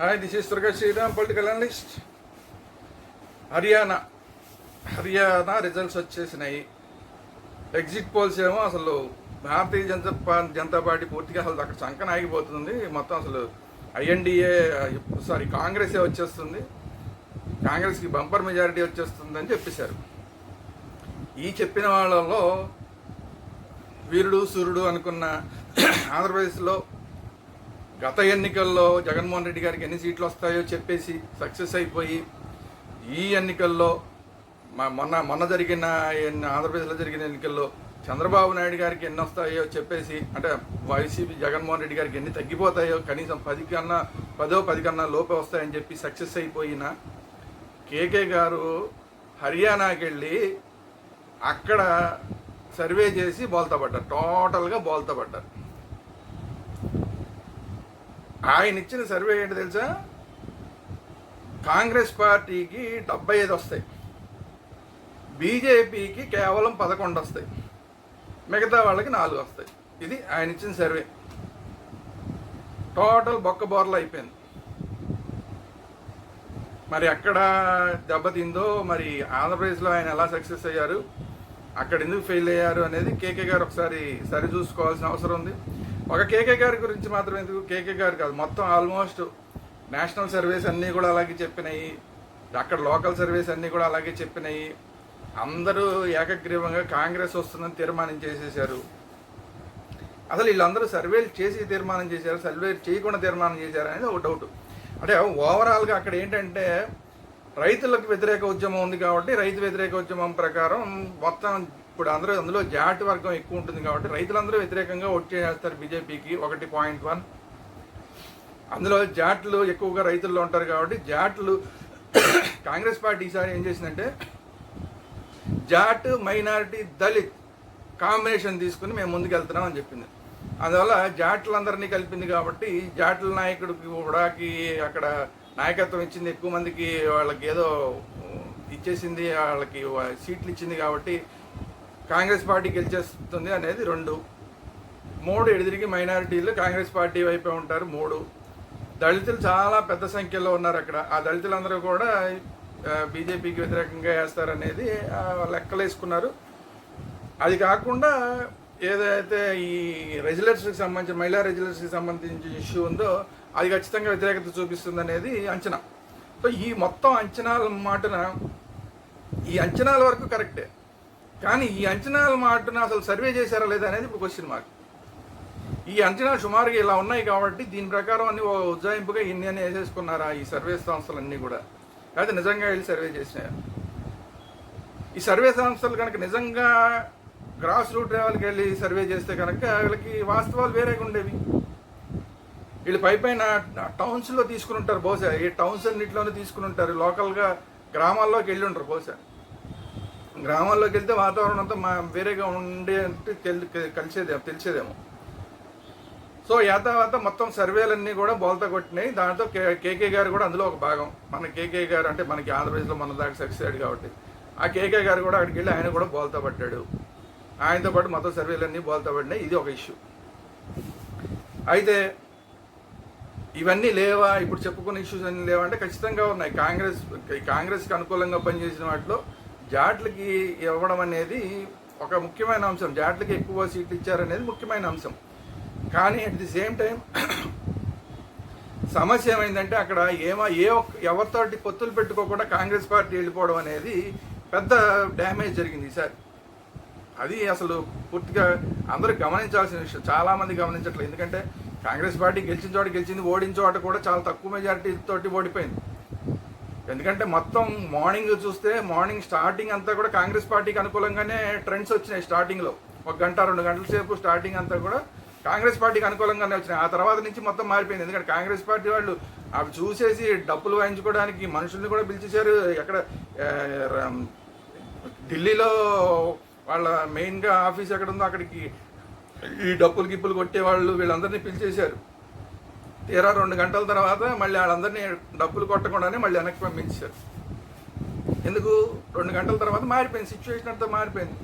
Hi this is Durga Sriram political analyst Haryana Haryana results వచ్చేసినాయి. Exit polls ఏమో అసలు భారతీయ జనతా పా- జనతా పార్టీ పూర్తిగా అసలు అక్కడ చంకన ఆగిపోతుంది. మొత్తం అసలు ఐఎన్డిఏ సారీ కాంగ్రెసే వచ్చేస్తుంది. కాంగ్రెస్కి బంపర్ మెజారిటీ వచ్చేస్తుంది అని చెప్పేశారు. ఈ చెప్పిన వాళ్ళలో వీరుడు సూర్యుడు అనుకున్న ఆంధ్రప్రదేశ్లో గత ఎన్నికల్లో జగన్మోహన్ రెడ్డి గారికి ఎన్ని సీట్లు వస్తాయో చెప్పేసి సక్సెస్ అయిపోయి ఈ ఎన్నికల్లో మొన్న మొన్న జరిగిన ఆంధ్రప్రదేశ్లో జరిగిన ఎన్నికల్లో చంద్రబాబు నాయుడు గారికి ఎన్ని వస్తాయో చెప్పేసి అంటే వైసీపీ జగన్మోహన్ రెడ్డి గారికి ఎన్ని తగ్గిపోతాయో కనీసం పది కన్నా పదో పది కన్నా లోపే వస్తాయని చెప్పి సక్సెస్ అయిపోయిన కేకే గారు హర్యానాకి వెళ్ళి అక్కడ సర్వే చేసి బోల్తా పడ్డారు. టోటల్గా బోల్తా పడ్డారు. ఆయన ఇచ్చిన సర్వే ఏంటి తెలుసా? కాంగ్రెస్ పార్టీకి డెబ్బై ఐదు వస్తాయి. బీజేపీకి కేవలం పదకొండు వస్తాయి. మిగతా వాళ్ళకి నాలుగు వస్తాయి. ఇది ఆయన ఇచ్చిన సర్వే. టోటల్ బొక్క బోర్లు అయిపోయింది. మరి ఎక్కడ దెబ్బతిందో మరి ఆంధ్రప్రదేశ్లో ఆయన ఎలా సక్సెస్ అయ్యారు? అక్కడ ఎందుకు ఫెయిల్ అయ్యారు అనేది కేకే గారు ఒకసారి సరి చూసుకోవాల్సిన అవసరం ఉంది. ఒక కేకే గారి గురించి మాత్రం ఎందుకు? కేకే గారు కాదు. మొత్తం ఆల్మోస్ట్ నేషనల్ సర్వీస్ అన్నీ కూడా అలాగే చెప్పినాయి. అక్కడ లోకల్ సర్వీస్ అన్నీ కూడా అలాగే చెప్పినాయి. అందరూ ఏకగ్రీవంగా కాంగ్రెస్ వస్తుందని తీర్మానం చేసేసారు అసలు వీళ్ళందరూ సర్వేలు చేసి తీర్మానం చేశారు సర్వేలు చేయకుండా తీర్మానం చేశారు అనేది ఒక డౌట్ అంటే ఓవరాల్గా అక్కడ ఏంటంటే రైతులకు వ్యతిరేక ఉద్యమం ఉంది కాబట్టి రైతు వ్యతిరేక ఉద్యమం ప్రకారం మొత్తం ఇప్పుడు అందరూ అందులో జాట్ వర్గం ఎక్కువ ఉంటుంది కాబట్టి రైతులందరూ వ్యతిరేకంగా ఓట్ చేస్తారు బీజేపీకి ఒకటి పాయింట్ వన్. అందులో జాట్లు ఎక్కువగా రైతుల్లో ఉంటారు కాబట్టి జాట్లు కాంగ్రెస్ పార్టీ ఈసారి ఏం చేసిందంటే జాట్ మైనారిటీ దళిత్ కాంబినేషన్ తీసుకుని మేము ముందుకెళ్తున్నాం అని చెప్పింది. అందువల్ల జాట్లందరినీ కలిపింది కాబట్టి జాట్ల నాయకుడికి కూడాకి అక్కడ నాయకత్వం ఇచ్చింది ఎక్కువ మందికి వాళ్ళకి ఏదో ఇచ్చేసింది వాళ్ళకి సీట్లు ఇచ్చింది కాబట్టి కాంగ్రెస్ పార్టీ గెలిచేస్తుంది అనేది రెండు. మూడు ఎడిదిరిగి మైనారిటీలు కాంగ్రెస్ పార్టీ వైపే ఉంటారు మూడు. దళితులు చాలా పెద్ద సంఖ్యలో ఉన్నారు అక్కడ. ఆ దళితులందరూ కూడా బీజేపీకి వ్యతిరేకంగా వేస్తారనేది లెక్కలేసుకున్నారు. అది కాకుండా ఏదైతే ఈ రెగ్యులర్స్కి సంబంధించిన మహిళా రెగ్యులర్స్కి సంబంధించిన ఇష్యూ ఉందో అది ఖచ్చితంగా వ్యతిరేకత చూపిస్తుంది అనేది అంచనా. సో ఈ మొత్తం అంచనాల మాటన ఈ అంచనాల వరకు కరెక్టే. కానీ ఈ అంచనాల మాటను అసలు సర్వే చేశారా లేదా అనేది ఇప్పుడు క్వశ్చన్ మార్క్ ఈ అంచనాలు సుమారుగా ఇలా ఉన్నాయి కాబట్టి దీని ప్రకారం అన్ని ఓ ఉజ్జాయింపుగా ఇన్ని అని వేసేసుకున్నారా ఈ సర్వే సంస్థలు అన్నీ కూడా. లేకపోతే నిజంగా వెళ్ళి సర్వే చేసినాయా? ఈ సర్వే సంస్థలు కనుక నిజంగా గ్రాస్ రూట్ లెవెల్కి వెళ్ళి సర్వే చేస్తే కనుక వీళ్ళకి వాస్తవాలు వేరేగా ఉండేవి. వీళ్ళు పై పైన టౌన్స్లో తీసుకుని ఉంటారు బహుశా. ఈ టౌన్స్ అన్నింటిలోనే తీసుకుని ఉంటారు. లోకల్గా గ్రామాల్లోకి వెళ్ళి ఉంటారు బహుశా. గ్రామాల్లోకి వెళ్తే వాతావరణం అంతా మా వేరేగా ఉండే అంటే తెలి కలిసేదేమో తెలిసేదేమో. సో యాతావాత మొత్తం సర్వేలన్నీ కూడా బోల్తా కొట్టినాయి. దాంతో కే కేకే గారు కూడా అందులో ఒక భాగం. మన కేకే గారు అంటే మనకి ఆంధ్రప్రదేశ్లో మన దాకా సక్సెస్ అయ్యాడు కాబట్టి. ఆ కేకే గారు కూడా అక్కడికి వెళ్ళి ఆయన కూడా బోల్తా పడ్డాడు. ఆయనతో పాటు మొత్తం సర్వేలన్నీ బోల్తా పడినాయి. ఇది ఒక ఇష్యూ. అయితే ఇవన్నీ లేవా? ఇప్పుడు చెప్పుకున్న ఇష్యూస్ అన్నీ లేవా? అంటే ఖచ్చితంగా ఉన్నాయి. కాంగ్రెస్ కాంగ్రెస్కి అనుకూలంగా పనిచేసిన వాటిలో జాట్లకి ఇవ్వడం అనేది ఒక ముఖ్యమైన అంశం. జాట్లకి ఎక్కువ సీట్లు ఇచ్చారనేది ముఖ్యమైన అంశం. కానీ అట్ ది సేమ్ టైం సమస్య ఏమైందంటే అక్కడ ఏమో ఏ ఒక్క ఎవరితోటి పొత్తులు పెట్టుకోకుండా కాంగ్రెస్ పార్టీ వెళ్ళిపోవడం అనేది పెద్ద డ్యామేజ్ జరిగింది ఈసారి. అది అసలు పూర్తిగా అందరూ గమనించాల్సిన విషయం. చాలా మంది గమనించట్లేదు. ఎందుకంటే కాంగ్రెస్ పార్టీ గెలిచిన చోట గెలిచింది ఓడించోట కూడా చాలా తక్కువ మెజారిటీ తోటి ఓడిపోయింది. ఎందుకంటే మొత్తం మార్నింగ్ చూస్తే మార్నింగ్ స్టార్టింగ్ అంతా కూడా కాంగ్రెస్ పార్టీకి అనుకూలంగానే ట్రెండ్స్ వచ్చినాయి స్టార్టింగ్లో ఒక గంట రెండు గంటల సేపు స్టార్టింగ్ అంతా కూడా కాంగ్రెస్ పార్టీకి అనుకూలంగానే వచ్చినాయి. ఆ తర్వాత నుంచి మొత్తం మారిపోయింది. ఎందుకంటే కాంగ్రెస్ పార్టీ వాళ్ళు అవి చూసేసి డబ్బులు వాయించుకోవడానికి మనుషుల్ని కూడా పిలిచేశారు. ఎక్కడ ఢిల్లీలో వాళ్ళ మెయిన్గా ఆఫీస్ ఎక్కడ ఉందో అక్కడికి ఈ డప్పులు గిప్పులు కొట్టే వాళ్ళు వీళ్ళందరినీ పిలిచేశారు. తీరా రెండు గంటల తర్వాత మళ్ళీ వాళ్ళందరినీ డబ్బులు కొట్టకుండానే మళ్ళీ వెనక్కి పంపించారు. ఎందుకు? రెండు గంటల తర్వాత మారిపోయింది సిచ్యువేషన్ అంతా మారిపోయింది.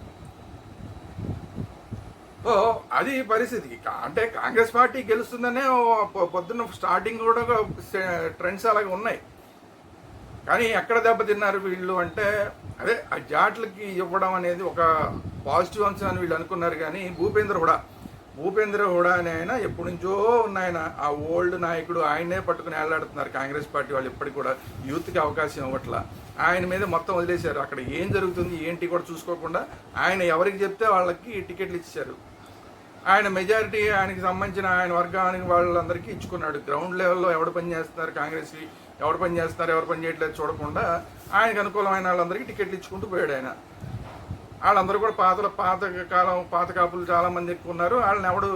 ఓ అది పరిస్థితి. అంటే కాంగ్రెస్ పార్టీ గెలుస్తుందనే ఓ పొ- పొద్దున్న స్టార్టింగ్ కూడా ట్రెండ్స్ అలాగే ఉన్నాయి. కానీ ఎక్కడ దెబ్బతిన్నారు వీళ్ళు అంటే అదే ఆ జాట్లకి ఇవ్వడం అనేది ఒక పాజిటివ్ అంశం అని వీళ్ళు అనుకున్నారు కానీ భూపేంద్ర కూడా భూపేంద్ర హుడా అనే ఆయన ఎప్పటి నుంచో ఉన్నాయన ఆ ఓల్డ్ నాయకుడు ఆయనే పట్టుకుని వేలాడుతున్నారు కాంగ్రెస్ పార్టీ వాళ్ళు ఇప్పటికి కూడా యూత్కి అవకాశం ఇవ్వట్ల. ఆయన మీద మొత్తం వదిలేశారు. అక్కడ ఏం జరుగుతుంది ఏంటి కూడా చూసుకోకుండా ఆయన ఎవరికి చెప్తే వాళ్ళకి టికెట్లు ఇచ్చారు ఆయన మెజారిటీ ఆయనకి సంబంధించిన ఆయన వర్గానికి వాళ్ళందరికీ ఇచ్చుకున్నాడు. గ్రౌండ్ లెవెల్లో ఎవడు పని చేస్తున్నారు? కాంగ్రెస్కి ఎవడు పని చేస్తున్నారు? ఎవరు పని చేయట్లేదు? చూడకుండా ఆయనకు అనుకూలమైన వాళ్ళందరికీ టికెట్లు ఇచ్చుకుంటూ పోయాడు ఆయన. వాళ్ళందరూ కూడా పాత పాత కాలం పాత కాపులు చాలా మంది ఎక్కువ ఉన్నారు వాళ్ళని ఎవడు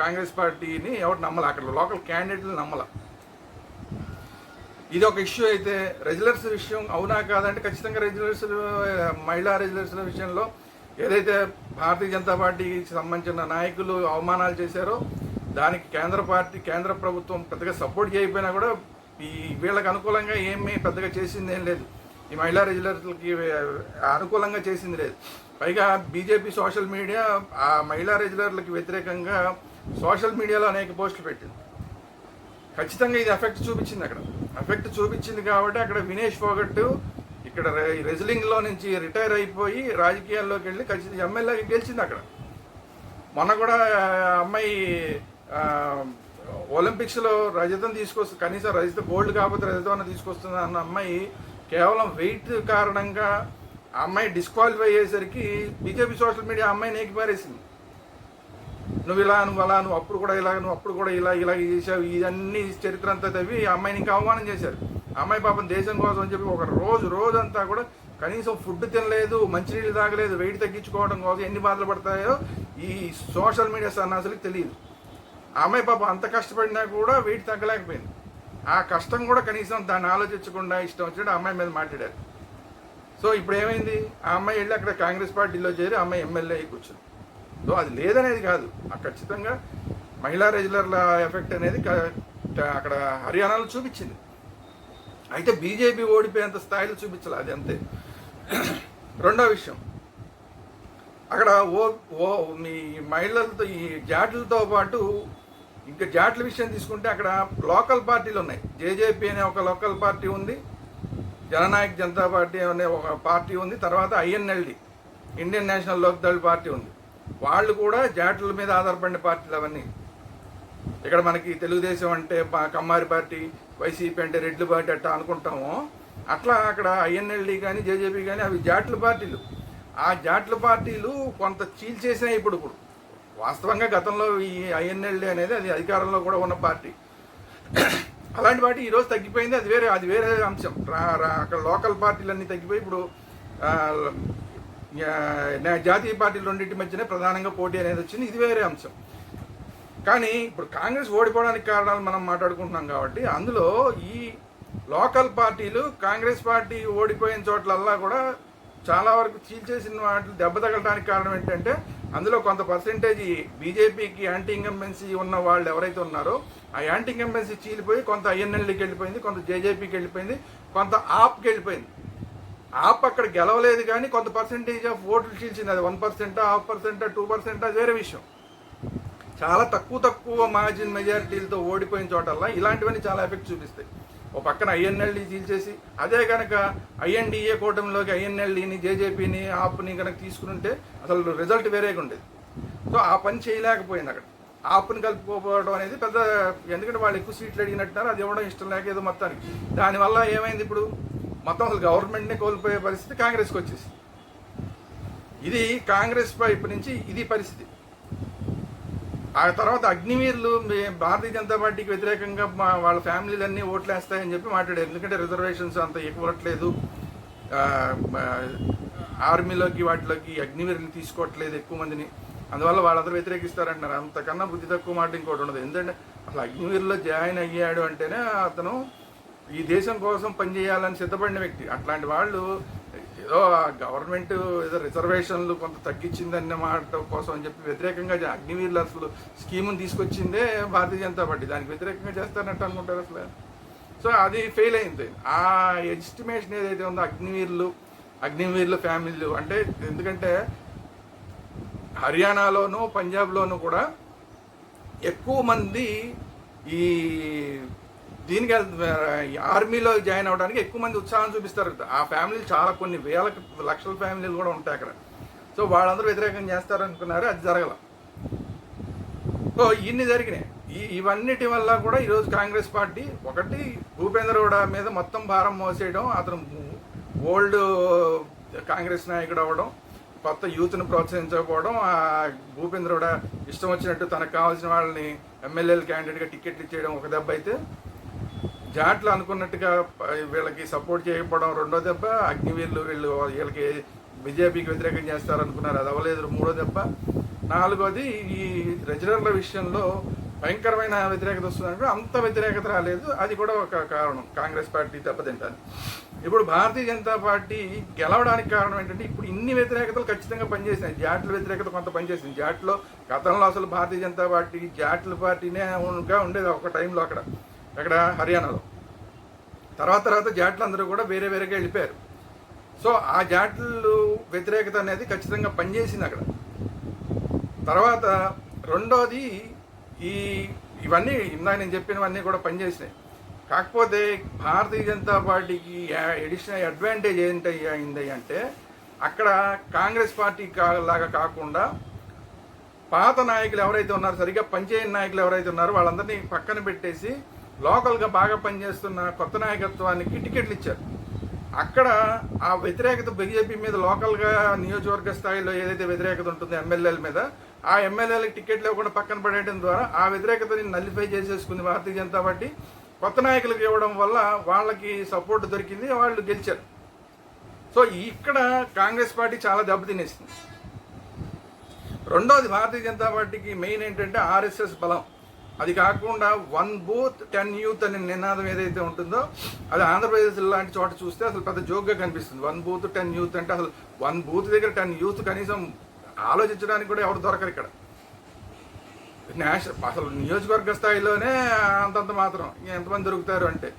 కాంగ్రెస్ పార్టీని ఎవడు నమ్మల అక్కడ లోకల్ క్యాండిడేట్లు నమ్మల. ఇది ఒక ఇష్యూ అయితే రెగ్యులర్స్ విషయం అవునా కాదంటే ఖచ్చితంగా రెగ్యులర్స్ మహిళా రెగ్యులర్స్ల విషయంలో ఏదైతే భారతీయ జనతా పార్టీకి సంబంధించిన నాయకులు అవమానాలు చేశారో దానికి కేంద్ర పార్టీ కేంద్ర ప్రభుత్వం పెద్దగా సపోర్ట్ చేయకపోయినా కూడా ఈ వీళ్ళకి అనుకూలంగా ఏమీ పెద్దగా చేసింది ఏం లేదు. ఈ మహిళా రెగ్యులర్లకి అనుకూలంగా చేసింది లేదు. పైగా బీజేపీ సోషల్ మీడియా ఆ మహిళా రెగ్యులర్లకి వ్యతిరేకంగా సోషల్ మీడియాలో అనేక పోస్టులు పెట్టింది. ఖచ్చితంగా ఇది ఎఫెక్ట్ చూపించింది అక్కడ. ఎఫెక్ట్ చూపించింది కాబట్టి అక్కడ వినేష్ ఫోగట్ ఇక్కడ రెజ్లింగ్లో నుంచి రిటైర్ అయిపోయి రాజకీయాల్లోకి వెళ్ళి ఖచ్చితంగా ఎమ్మెల్యేగా గెలిచింది అక్కడ. మొన్న కూడా అమ్మాయి ఒలింపిక్స్లో రజతం తీసుకొస్తు కనీసం రజత గోల్డ్ కాకపోతే రజతం అన్న తీసుకొస్తుంది అన్న అమ్మాయి కేవలం వెయిట్ కారణంగా ఆ అమ్మాయి డిస్క్వాలిఫై అయ్యేసరికి బీజేపీ సోషల్ మీడియా అమ్మాయిని ఏకి పారేసింది. నువ్వు ఇలా నువ్వు అలా నువ్వు అప్పుడు కూడా ఇలా నువ్వు అప్పుడు కూడా ఇలా ఇలా చేసావు ఇవన్నీ చరిత్ర అంతా తవ్వి అమ్మాయిని ఇంకా అవమానం చేశారు. అమ్మాయి పాపం దేశం కోసం అని చెప్పి ఒక రోజు రోజంతా కూడా కనీసం ఫుడ్ తినలేదు మంచినీళ్ళు తాగలేదు వెయిట్ తగ్గించుకోవడం కోసం ఎన్ని బాధలు పడతాయో ఈ సోషల్ మీడియా సన్నాసులకు తెలియదు. ఆ అమ్మాయి పాపం అంత కష్టపడినా కూడా వెయిట్ తగ్గలేకపోయింది. ఆ కష్టం కూడా కనీసం దాన్ని ఆలోచించకుండా ఇష్టం వచ్చాడు అమ్మాయి మీద మాట్లాడారు. సో ఇప్పుడు ఏమైంది? ఆ అమ్మాయి వెళ్ళి అక్కడ కాంగ్రెస్ పార్టీలో చేరి అమ్మాయి ఎమ్మెల్యే అయి కూర్చుంది. సో అది లేదనేది కాదు. ఆ ఖచ్చితంగా మహిళా రెజ్యులర్ల ఎఫెక్ట్ అనేది అక్కడ హర్యానాలో చూపించింది. అయితే బీజేపీ ఓడిపోయేంత స్థాయిలో చూపించాలి అది అంతే. రెండో విషయం. అక్కడ ఓ ఓ మీ మహిళలతో ఈ జాట్లతో పాటు ఇంకా జాట్ల విషయం తీసుకుంటే అక్కడ లోకల్ పార్టీలు ఉన్నాయి. జేజేపీ అనే ఒక లోకల్ పార్టీ ఉంది. జననాయక్ జనతా పార్టీ అనే ఒక పార్టీ ఉంది. తర్వాత INLD Indian National Lok Dal party ఉంది. వాళ్ళు కూడా జాట్ల మీద ఆధారపడిన పార్టీలు అవన్నీ. ఇక్కడ మనకి తెలుగుదేశం అంటే కమ్మారి పార్టీ వైసీపీ అంటే రెడ్లు పార్టీ అట్లా అనుకుంటాము. అట్లా అక్కడ ఐఎన్ఎల్డి కానీ జేజేపీ కానీ అవి జాట్ల పార్టీలు. ఆ జాట్ల పార్టీలు కొంత చీల్చేసినాయి ఇప్పుడు ఇప్పుడు వాస్తవంగా గతంలో ఈ ఐఎన్ఎల్డి అనేది అది అధికారంలో కూడా ఉన్న పార్టీ. అలాంటి పార్టీ ఈరోజు తగ్గిపోయింది అది వేరే అది వేరే అంశం. రా- అక్కడ లోకల్ పార్టీలన్నీ తగ్గిపోయి ఇప్పుడు జాతీయ పార్టీలు రెండింటి మధ్యనే ప్రధానంగా పోటీ అనేది వచ్చింది ఇది వేరే అంశం. కానీ ఇప్పుడు కాంగ్రెస్ ఓడిపోవడానికి కారణాలు మనం మాట్లాడుకుంటున్నాం కాబట్టి అందులో ఈ లోకల్ పార్టీలు కాంగ్రెస్ పార్టీ ఓడిపోయిన చోట్లల్లా కూడా చాలా వరకు చీల్చేసిన వాటి దెబ్బ తగలడానికి కారణం ఏంటంటే అందులో కొంత పర్సెంటేజ్ బీజేపీకి యాంటీ ఇంకంబెన్సీ ఉన్న వాళ్ళు ఎవరైతే ఉన్నారో ఆ యాంటీ ఇంకంబెన్సీ చీలిపోయి కొంత ఐఎన్ఎల్డీకి వెళ్ళిపోయింది కొంత జేజేపీకి వెళ్ళిపోయింది కొంత ఆప్కి వెళ్ళిపోయింది. ఆప్ అక్కడ గెలవలేదు కానీ కొంత పర్సెంటేజ్ ఆఫ్ ఓట్లు చీల్చింది. అది వన్ పర్సెంట్ హాఫ్ పర్సెంటా టూ పర్సెంట్ వేరే విషయం. చాలా తక్కువ తక్కువ మార్జిన్ మెజారిటీలతో ఓడిపోయిన చోటల్లా ఇలాంటివన్నీ చాలా ఎఫెక్ట్ చూపిస్తాయి. ఓ పక్కన ఐఎన్ఎల్డి చీల్చేసి అదే కనుక ఐఎన్డిఏ కూటమిలోకి ఐఎన్ఎల్డీని జేజేపీని ఆప్ని కనుక తీసుకుంటే అసలు రిజల్ట్ వేరేగా ఉండేది. సో ఆ పని చేయలేకపోయింది అక్కడ. ఆప్ని కలుపుకోపోవడం అనేది పెద్ద ఎందుకంటే వాళ్ళు ఎక్కువ సీట్లు అడిగినట్టున్నారు అది ఇవ్వడం ఇష్టం లేక ఏదో మొత్తానికి. దానివల్ల ఏమైంది ఇప్పుడు? మొత్తం అసలు గవర్నమెంట్ని కోల్పోయే పరిస్థితి కాంగ్రెస్కి వచ్చేసి ఇది కాంగ్రెస్ వైపు నుంచి ఇది పరిస్థితి. ఆ తర్వాత అగ్నివీర్లు భారతీయ జనతా పార్టీకి వ్యతిరేకంగా మా వాళ్ళ ఫ్యామిలీలన్నీ ఓట్లు వేస్తాయని చెప్పి మాట్లాడారు. ఎందుకంటే రిజర్వేషన్స్ అంత ఇవ్వట్లేదు ఆర్మీలోకి వాటిలోకి అగ్నివీరులు తీసుకోవట్లేదు ఎక్కువ మందిని. అందువల్ల వాళ్ళందరూ వ్యతిరేకిస్తారంటున్నారు. అంతకన్నా బుద్ధి తక్కువ మాట ఇంకోటి ఉండదు. ఎందుకంటే అసలు అగ్నివీరులో జాయిన్ అయ్యాడు అంటేనే అతను ఈ దేశం కోసం పనిచేయాలని సిద్ధపడిన వ్యక్తి. అట్లాంటి వాళ్ళు ఏదో గవర్నమెంట్ ఏదో రిజర్వేషన్లు కొంత తగ్గించిందన్న మాట కోసం అని చెప్పి వ్యతిరేకంగా అగ్నివీర్లు అగ్నివీరులు అసలు స్కీముని తీసుకొచ్చిందే భారతీయ జనతా పార్టీ. దానికి వ్యతిరేకంగా చేస్తారంట అనుకుంటారు అసలు సో అది ఫెయిల్ అయింది. ఆ ఎస్టిమేషన్ ఏదైతే ఉందో అగ్నివీర్లు అగ్నివీర్ల ఫ్యామిలీలు అంటే ఎందుకంటే హర్యానాలోను పంజాబ్లోను కూడా ఎక్కువ మంది ఈ దీనికి ఈ ఆర్మీలో జాయిన్ అవ్వడానికి ఎక్కువ మంది ఉత్సాహం చూపిస్తారు. ఆ ఫ్యామిలీలు చాలా కొన్ని వేల లక్షల ఫ్యామిలీలు కూడా ఉంటాయి అక్కడ. సో వాళ్ళందరూ వ్యతిరేకం చేస్తారనుకున్నారు అది జరగల. సో ఇన్ని జరిగినాయి. ఈ ఇవన్నిటి వల్ల కూడా ఈరోజు కాంగ్రెస్ పార్టీ ఒకటి భూపేంద్ర గౌడ మీద మొత్తం భారం మోసేయడం అతను ఓల్డ్ కాంగ్రెస్ నాయకుడు అవ్వడం కొత్త యూత్ను ప్రోత్సహించకపోవడం ఆ భూపేంద్ర గౌడ ఇష్టం వచ్చినట్టు తనకు కావాల్సిన వాళ్ళని ఎమ్మెల్యేలు క్యాండిడేట్గా టికెట్లు ఇచ్చేయడం ఒక దెబ్బ అయితే జాట్లు అనుకున్నట్టుగా వీళ్ళకి సపోర్ట్ చేయకపోవడం రెండో దెబ్బ అగ్నివీరులు వీళ్ళు వీళ్ళకి బీజేపీకి వ్యతిరేకం చేస్తారనుకున్నారు. అది అవ్వలేదు మూడో దెబ్బ. నాలుగోది ఈ రెజ్యులర్ల విషయంలో భయంకరమైన వ్యతిరేకత వస్తుందంటే అంత వ్యతిరేకత రాలేదు. అది కూడా ఒక కారణం. కాంగ్రెస్ పార్టీ దెబ్బతింటాను ఇప్పుడు భారతీయ జనతా పార్టీ గెలవడానికి కారణం ఏంటంటే ఇప్పుడు ఇన్ని వ్యతిరేకతలు ఖచ్చితంగా పనిచేసినాయి. జాట్ల వ్యతిరేకత కొంత పనిచేసింది. జాట్లో గతంలో అసలు భారతీయ జనతా పార్టీ జాట్ల పార్టీనే ఉండేది ఒక టైంలో అక్కడ. అక్కడ హర్యానాలో. తర్వాత తర్వాత జాట్లు అందరూ కూడా వేరే వేరేగా వెళ్ళిపోయారు. సో ఆ జాట్లు వ్యతిరేకత అనేది ఖచ్చితంగా పనిచేసింది అక్కడ. తర్వాత రెండోది ఈ ఇవన్నీ ఇందాక నేను చెప్పినవన్నీ కూడా పనిచేసినాయి. కాకపోతే భారతీయ జనతా పార్టీకి ఎడిషనల్ అడ్వాంటేజ్ ఏంటి అయింది అంటే అక్కడ కాంగ్రెస్ పార్టీ లాగా కాకుండా పాత నాయకులు ఎవరైతే ఉన్నారో సరిగ్గా పనిచేయని నాయకులు ఎవరైతే ఉన్నారో వాళ్ళందరినీ పక్కన పెట్టేసి లోకల్గా బాగా పనిచేస్తున్న కొత్త నాయకత్వానికి టికెట్లు ఇచ్చారు. అక్కడ ఆ వ్యతిరేకత బీజేపీ మీద లోకల్గా నియోజకవర్గ స్థాయిలో ఏదైతే వ్యతిరేకత ఉంటుందో ఎమ్మెల్యేల మీద ఆ ఎమ్మెల్యేలకు టికెట్లు ఇవ్వకుండా పక్కన పడేయడం ద్వారా ఆ వ్యతిరేకతని నల్లిఫై చేసేసుకుంది భారతీయ జనతా పార్టీ. కొత్త నాయకులకు ఇవ్వడం వల్ల వాళ్ళకి సపోర్ట్ దొరికింది వాళ్ళు గెలిచారు. సో ఇక్కడ కాంగ్రెస్ పార్టీ చాలా దెబ్బతినేసింది. రెండోది భారతీయ జనతా పార్టీకి మెయిన్ ఏంటంటే ఆర్ఎస్ఎస్ బలం. అది కాకుండా వన్ బూత్ టెన్ యూత్ అనే నినాదం ఏదైతే ఉంటుందో అది ఆంధ్రప్రదేశ్ లాంటి చోట చూస్తే అసలు పెద్ద జోక్గా కనిపిస్తుంది. వన్ బూత్ టెన్ యూత్ అంటే అసలు వన్ బూత్ దగ్గర టెన్ యూత్ కనీసం ఆలోచించడానికి కూడా ఎవరు దొరకరు ఇక్కడ. నేషనల్ అసలు నియోజకవర్గ స్థాయిలోనే అంతంత మాత్రం ఎంతమంది దొరుకుతారు అంటే.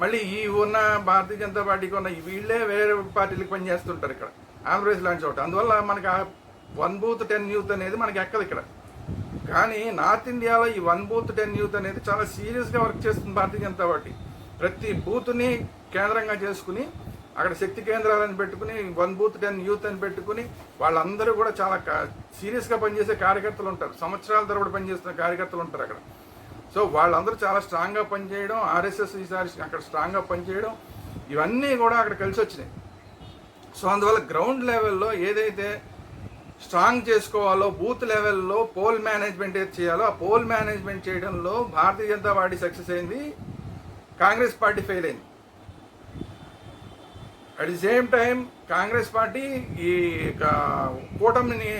మళ్ళీ ఈ ఉన్న భారతీయ జనతా పార్టీకి ఉన్న వీళ్ళే వేరే పార్టీలకు పనిచేస్తుంటారు ఇక్కడ ఆంధ్రప్రదేశ్ లాంటి చోట. అందువల్ల మనకి వన్ బూత్ టెన్ యూత్ అనేది మనకి ఎక్కదు ఇక్కడ. కానీ నార్త్ ఇండియాలో ఈ వన్ బూత్ టెన్ యూత్ అనేది చాలా సీరియస్గా వర్క్ చేస్తుంది భారతీయ జనతా పార్టీ. ప్రతి బూత్ని కేంద్రంగా చేసుకుని అక్కడ శక్తి కేంద్రాలను పెట్టుకుని వన్ బూత్ టెన్ యూత్ అని పెట్టుకుని వాళ్ళందరూ కూడా చాలా సీరియస్గా పనిచేసే కార్యకర్తలు ఉంటారు. సంవత్సరాల తరబడి పనిచేస్తున్న కార్యకర్తలు ఉంటారు అక్కడ. సో వాళ్ళందరూ చాలా స్ట్రాంగ్గా పనిచేయడం ఆర్ఎస్ఎస్ ఈసారి అక్కడ స్ట్రాంగ్గా పనిచేయడం ఇవన్నీ కూడా అక్కడ కలిసి వచ్చినాయి సో అందువల్ల గ్రౌండ్ లెవెల్లో ఏదైతే స్ట్రాంగ్ చేసుకోవాలో బూత్ లెవెల్లో పోల్ మేనేజ్మెంట్ ఏది చేయాలో ఆ పోల్ మేనేజ్మెంట్ చేయడంలో భారతీయ జనతా పార్టీ సక్సెస్ అయింది కాంగ్రెస్ పార్టీ ఫెయిల్ అయింది. At the same time Congress party ఈ కూటమిని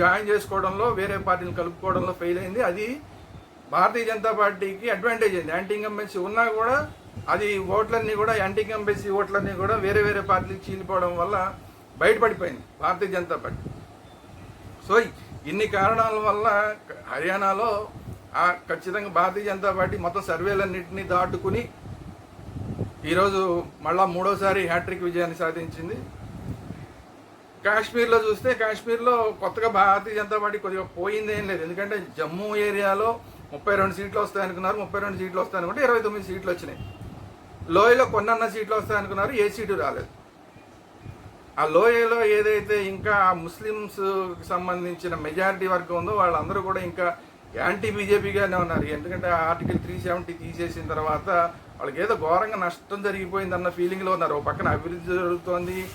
జాయిన్ చేసుకోవడంలో వేరే పార్టీని కలుపుకోవడంలో ఫెయిల్ అయింది. అది భారతీయ జనతా పార్టీకి అడ్వాంటేజ్ అయింది. యాంటీ ఇంకంబెన్సీ ఉన్నా కూడా అది ఓట్లన్నీ కూడా యాంటీ ఇంకంబెన్సీ ఓట్లన్నీ కూడా వేరే వేరే పార్టీలకు చీలిపోవడం వల్ల బయటపడిపోయింది భారతీయ జనతా పార్టీ. సో ఇన్ని కారణాల వల్ల హర్యానాలో ఖచ్చితంగా భారతీయ జనతా పార్టీ మొత్తం సర్వేలన్నింటినీ దాటుకుని ఈరోజు మళ్ళా మూడోసారి హ్యాట్రిక్ విజయాన్ని సాధించింది. కాశ్మీర్లో చూస్తే కాశ్మీర్లో కొత్తగా భారతీయ జనతా పార్టీ కొద్దిగా పోయిందేం లేదు. ఎందుకంటే జమ్మూ ఏరియాలో ముప్పై రెండు సీట్లు వస్తాయి అనుకున్నారు. ముప్పై రెండు సీట్లు వస్తాయనుకుంటే ఇరవై తొమ్మిది సీట్లు వచ్చినాయి. లోయలో కొన్నన్న సీట్లు వస్తాయి అనుకున్నారు. ఏ సీటు రాలేదు. ఆ లోయలో ఏదైతే ఇంకా ఆ ముస్లిమ్స్ సంబంధించిన మెజారిటీ వర్గం ఉందో వాళ్ళందరూ కూడా ఇంకా యాంటీ బీజేపీగానే ఉన్నారు. ఎందుకంటే ఆర్టికల్ త్రీ సెవెంటీ తీసేసిన తర్వాత వాళ్ళకి ఏదో ఘోరంగా నష్టం జరిగిపోయింది అన్న ఫీలింగ్లో ఉన్నారు. ఒక పక్కన అభివృద్ధి జరుగుతోంది.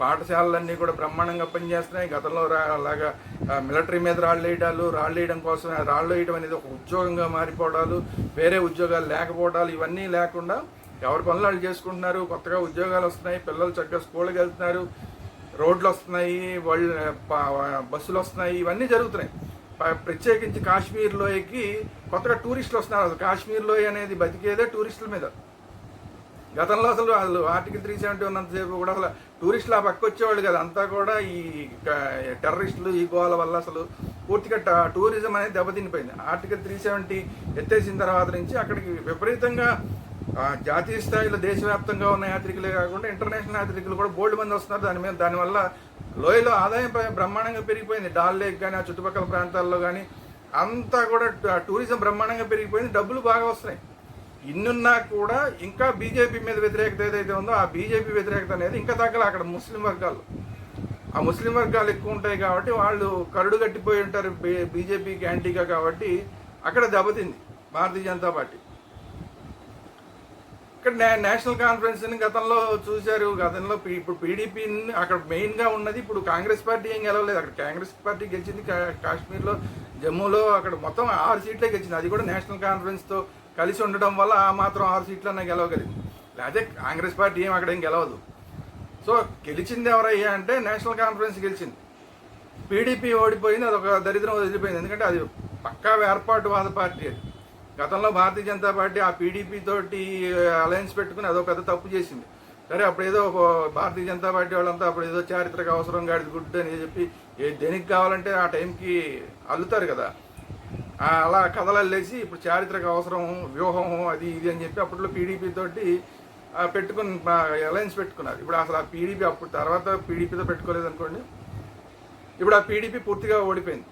పాఠశాలలన్నీ కూడా బ్రహ్మాండంగా పనిచేస్తున్నాయి. గతంలో రా- అలాగా మిలిటరీ మీద రాళ్ళు వేయడాలు రాళ్ళు వేయడం కోసం రాళ్ళు వేయడం అనేది ఒక ఉద్యోగంగా మారిపోవడాలు వేరే ఉద్యోగాలు లేకపోవడాలు ఇవన్నీ లేకుండా ఎవరి పనులు వాళ్ళు చేసుకుంటున్నారు కొత్తగా ఉద్యోగాలు వస్తున్నాయి పిల్లలు చక్కగా స్కూళ్ళకి వెళ్తున్నారు రోడ్లు వస్తున్నాయి వాళ్ళు బస్సులు వస్తున్నాయి ఇవన్నీ జరుగుతున్నాయి. ప్రత్యేకించి కాశ్మీర్ లోయకి కొత్తగా టూరిస్టులు వస్తున్నారు. అసలు కాశ్మీర్ లోయ అనేది బతికేదే టూరిస్టుల మీద. గతంలో అసలు అసలు ఆర్టికల్ త్రీ సెవెంటీ ఉన్నంతసేపు కూడా అసలు టూరిస్టులు ఆ పక్క వచ్చేవాళ్ళు కదా. అంతా కూడా ఈ టెర్రరిస్టులు ఈ గోల వల్ల అసలు పూర్తిగా ట- టూరిజం అనేది దెబ్బతినిపోయింది. ఆర్టికల్ త్రీ సెవెంటీ ఎత్తేసిన తర్వాత నుంచి అక్కడికి విపరీతంగా జాతీయ స్థాయిలో దేశవ్యాప్తంగా ఉన్న యాత్రికులే కాకుండా ఇంటర్నేషనల్ యాత్రికులు కూడా బోల్డ్ మంది వస్తున్నారు. దాని మీద దానివల్ల లోయలో ఆదాయం బ్రహ్మాండంగా పెరిగిపోయింది. డాల్ లేక్ కానీ ఆ చుట్టుపక్కల ప్రాంతాల్లో కానీ అంతా కూడా టూరిజం బ్రహ్మాండంగా పెరిగిపోయింది. డబ్బులు బాగా వస్తున్నాయి. ఇన్నున్నా కూడా ఇంకా బీజేపీ మీద వ్యతిరేకత ఏదైతే ఉందో ఆ బీజేపీ వ్యతిరేకత అనేది ఇంకా తగ్గల అక్కడ ముస్లిం వర్గాలు. ఆ ముస్లిం వర్గాలు ఎక్కువ ఉంటాయి కాబట్టి వాళ్ళు కరుడు కట్టిపోయి ఉంటారు బీజేపీకి యాంటీగా కాబట్టి అక్కడ దెబ్బతింది భారతీయ జనతా పార్టీ. ఇక్కడ నే- నేషనల్ కాన్ఫరెన్స్ని గతంలో చూశారు. గతంలో ఇప్పుడు పీడీపీ అక్కడ మెయిన్గా ఉన్నది ఇప్పుడు కాంగ్రెస్ పార్టీ ఏం గెలవలేదు. అక్కడ కాంగ్రెస్ పార్టీ గెలిచింది కా- కాశ్మీర్లో జమ్మూలో అక్కడ మొత్తం ఆరు సీట్లే గెలిచింది. అది కూడా నేషనల్ కాన్ఫరెన్స్తో కలిసి ఉండడం వల్ల ఆ మాత్రం ఆరు సీట్లన్నా గెలవగలిగింది. లేకపోతే కాంగ్రెస్ పార్టీ ఏం అక్కడ ఏం గెలవదు. సో గెలిచింది ఎవరయ్యా అంటే నేషనల్ కాన్ఫరెన్స్ గెలిచింది. పీడీపీ ఓడిపోయింది అది ఒక దరిద్రం వదిలిపోయింది. ఎందుకంటే అది పక్కా వేర్పాటువాద పార్టీ అది. గతంలో భారతీయ జనతా పార్టీ ఆ పీడీపీ తోటి అలయన్స్ పెట్టుకుని అదో పెద్ద తప్పు చేసింది. సరే అప్పుడు ఏదో భారతీయ జనతా పార్టీ వాళ్ళంతా అప్పుడు ఏదో చారిత్రక అవసరం గాడిది గుడ్ అని చెప్పి ఏ దేనికి కావాలంటే ఆ టైంకి అల్లుతారు కదా. అలా కథలు అల్లేసి ఇప్పుడు చారిత్రక అవసరం వ్యూహం అది ఇది అని చెప్పి అప్పట్లో పీడీపీ తోటి పెట్టుకుని అలయన్స్ పెట్టుకున్నారు. ఇప్పుడు అసలు ఆ పీడీపీ అప్పుడు తర్వాత పీడీపీతో పెట్టుకోలేదు అనుకోండి ఇప్పుడు ఆ పీడీపీ పూర్తిగా ఓడిపోయింది.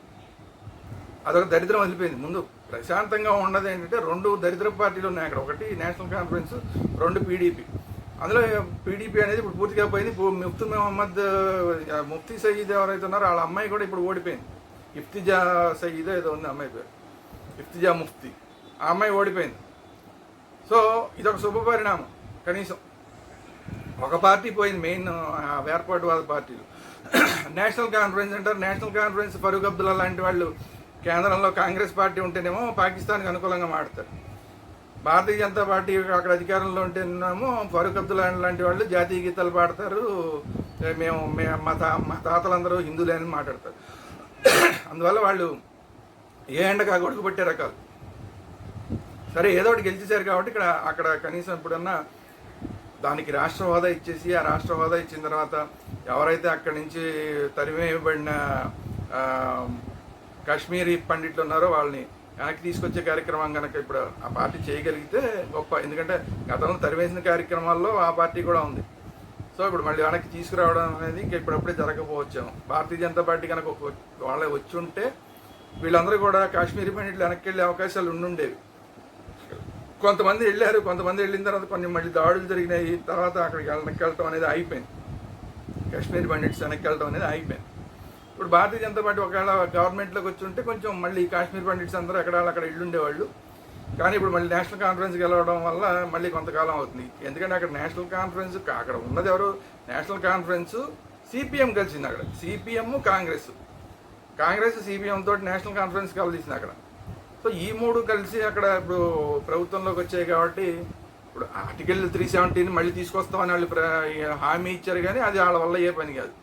అదొక దరిద్రం వదిలిపోయింది ముందు. ప్రశాంతంగా ఉన్నది ఏంటంటే రెండు దరిద్ర పార్టీలు ఉన్నాయి అక్కడ. ఒకటి నేషనల్ కాన్ఫరెన్స్ రెండు పీడీపీ. అందులో పీడీపీ అనేది ఇప్పుడు పూర్తిగా పోయింది. ఇప్పుడు ముఫ్తీ మహమ్మద్ ఆ, ముఫ్తీ సయీద్ ఎవరైతే ఉన్నారో వాళ్ళ అమ్మాయి కూడా ఇప్పుడు ఓడిపోయింది. ఇఫ్తిజా సయీద్ ఏదో ఉంది అమ్మాయి పేరు. ఇఫ్తిజా ముఫ్తీ. ఆ అమ్మాయి ఓడిపోయింది. సో ఇదొక శుభ పరిణామం కనీసం. ఒక పార్టీ పోయింది మెయిన్ వేర్పాటువాద పార్టీలు. నేషనల్ కాన్ఫరెన్స్ అంటారు. నేషనల్ కాన్ఫరెన్స్ ఫరూక్ అబ్దుల్లా లాంటి వాళ్ళు కేంద్రంలో కాంగ్రెస్ పార్టీ ఉంటేనేమో పాకిస్తాన్కి అనుకూలంగా మాడతారు భారతీయ జనతా పార్టీ అక్కడ అధికారంలో ఉంటేనేమో ఫరూక్ అబ్దుల్లా లాంటి వాళ్ళు జాతీయ గీతాలు పాడతారు. మేము మే- మా తా మా తాతలందరూ హిందువులే అని మాట్లాడతారు. అందువల్ల వాళ్ళు ఏ ఎండగా గొడుగు పట్టే రకాలు. సరే ఏదో ఒకటి గెలిచేశారు కాబట్టి ఇక్కడ అక్కడ కనీసం ఇప్పుడన్నా దానికి రాష్ట్ర హోదా ఇచ్చేసి ఆ రాష్ట్ర హోదా ఇచ్చిన తర్వాత ఎవరైతే అక్కడి నుంచి తరిమేయబడిన కాశ్మీరీ పండిట్లు ఉన్నారో వాళ్ళని వెనక్కి తీసుకొచ్చే కార్యక్రమం కనుక ఇప్పుడు ఆ పార్టీ చేయగలిగితే గొప్ప. ఎందుకంటే గతంలో తరివేసిన కార్యక్రమాల్లో ఆ పార్టీ కూడా ఉంది. సో ఇప్పుడు మళ్ళీ వెనక్కి తీసుకురావడం అనేది ఇంకా ఇప్పుడప్పుడే జరగకపోవచ్చాము భారతీయ జనతా పార్టీ కనుక వాళ్ళే వచ్చి ఉంటే వీళ్ళందరూ కూడా కాశ్మీరీ పండిట్లు వెనక్కి వెళ్ళే అవకాశాలు ఉండుండేవి. కొంతమంది వెళ్ళారు కొంతమంది వెళ్ళిన తర్వాత కొన్ని మళ్ళీ దాడులు జరిగినాయి తర్వాత అక్కడికి వెనక్కి వెళ్ళటం అనేది అయిపోయింది కాశ్మీర్ పండిట్స్ వెనక్కి వెళ్ళటం అనేది అయిపోయింది ఇప్పుడు భారతీయ జనతా పార్టీ ఒకవేళ గవర్నమెంట్లోకి వచ్చి ఉంటే కొంచెం మళ్ళీ కాశ్మీర్ పండిట్స్ అందరూ ఎక్కడ అక్కడ ఇల్లుండేవాళ్ళు కానీ ఇప్పుడు మళ్ళీ నేషనల్ కాన్ఫరెన్స్ వెళ్ళడం వల్ల మళ్ళీ కొంతకాలం అవుతుంది. ఎందుకంటే అక్కడ నేషనల్ కాన్ఫరెన్స్ అక్కడ ఉన్నది ఎవరు? నేషనల్ కాన్ఫరెన్స్ సిపిఎం కలిసింది అక్కడ. సిపిఎం కాంగ్రెస్. కాంగ్రెస్ సిపిఎం తోటి నేషనల్ కాన్ఫరెన్స్ కలిసింది అక్కడ. సో ఈ మూడు కలిసి అక్కడ ఇప్పుడు ప్రభుత్వంలోకి వచ్చాయి కాబట్టి ఇప్పుడు ఆర్టికల్ త్రీ సెవెంటీని మళ్ళీ తీసుకొస్తామని వాళ్ళు హామీ ఇచ్చారు కానీ అది వాళ్ళ వల్ల ఏ పని కాదు.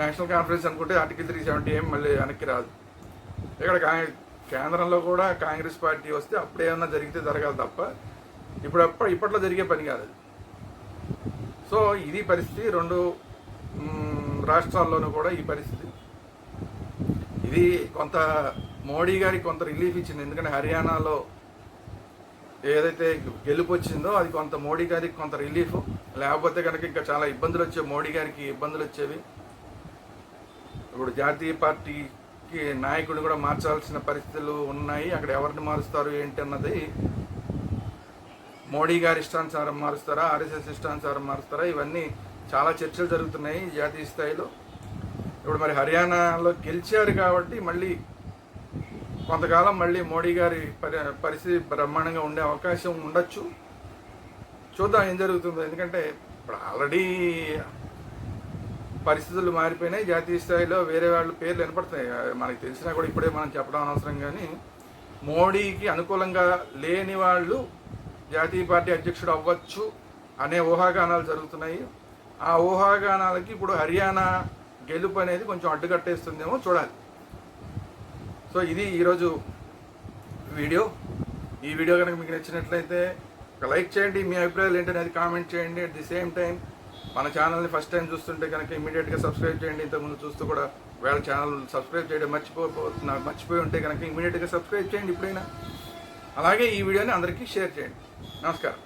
నేషనల్ కాన్ఫరెన్స్ అనుకుంటే ఆర్టికల్ త్రీ సెవెంటీ ఏం మళ్ళీ వెనక్కి రాదు. ఇక్కడ కేంద్రంలో కూడా కాంగ్రెస్ పార్టీ వస్తే అప్పుడు ఏమన్నా జరిగితే జరగాలి తప్ప ఇప్పుడు ఇప్పట్లో జరిగే పని కాదు సో ఇది పరిస్థితి రెండు రాష్ట్రాల్లోనూ కూడా ఈ పరిస్థితి. ఇది కొంత మోడీ గారికి కొంత రిలీఫ్ ఇచ్చింది. ఎందుకంటే హర్యానాలో ఏదైతే గెలుపు వచ్చిందో అది కొంత మోడీ గారికి కొంత రిలీఫ్. లేకపోతే కనుక ఇంకా చాలా ఇబ్బందులు వచ్చేవి మోడీ గారికి ఇబ్బందులు వచ్చేవి. ఇప్పుడు జాతీయ పార్టీకి నాయకుడిని కూడా మార్చాల్సిన పరిస్థితులు ఉన్నాయి. అక్కడ ఎవరిని మారుస్తారు ఏంటి అన్నది మోడీ గారి ఇష్టానుసారం మారుస్తారా ఆర్ఎస్ఎస్ ఇష్టానుసారం మారుస్తారా? ఇవన్నీ చాలా చర్చలు జరుగుతున్నాయి జాతీయ స్థాయిలో. ఇప్పుడు మరి హర్యానాలో గెలిచారు కాబట్టి మళ్ళీ కొంతకాలం మళ్ళీ మోడీ గారి పరి పరిస్థితి బ్రహ్మాండంగా ఉండే అవకాశం ఉండొచ్చు. చూద్దాం ఏం జరుగుతుందో. ఎందుకంటే ఇప్పుడు ఆల్రెడీ పరిస్థితులు మారిపోయినాయి. జాతీయ స్థాయిలో వేరే వాళ్ళ పేర్లు వినపడుతున్నాయి. మనకి తెలిసినా కూడా ఇప్పుడే మనం చెప్పడం అనవసరం కానీ మోడీకి అనుకూలంగా లేని వాళ్ళు జాతీయ పార్టీ అధ్యక్షుడు అవ్వచ్చు అనే ఊహాగానాలు జరుగుతున్నాయి. ఆ ఊహాగానాలకి ఇప్పుడు హర్యానా గెలుపు అనేది కొంచెం అడ్డుకట్టేస్తుందేమో చూడాలి. సో ఇది ఈరోజు వీడియో. ఈ వీడియో కనుక మీకు నచ్చినట్లయితే ఒక లైక్ చేయండి. మీ అభిప్రాయాలు ఏంటనేది కామెంట్ చేయండి. అట్ ది సేమ్ టైం మన ఛానల్ని ఫస్ట్ టైం చూస్తుంటే కనుక ఇమీడియట్గా సబ్స్క్రైబ్ చేయండి. ఇంతకుముందు చూస్తూ కూడా వేళ ఛానల్ సబ్స్క్రైబ్ చేయడం మర్చిపోతున్నా మర్చిపోయి ఉంటే కనుక ఇమీడియట్గా సబ్స్క్రైబ్ చేయండి ఇప్పుడైనా అలాగే ఈ వీడియోని అందరికీ షేర్ చేయండి. నమస్కారం.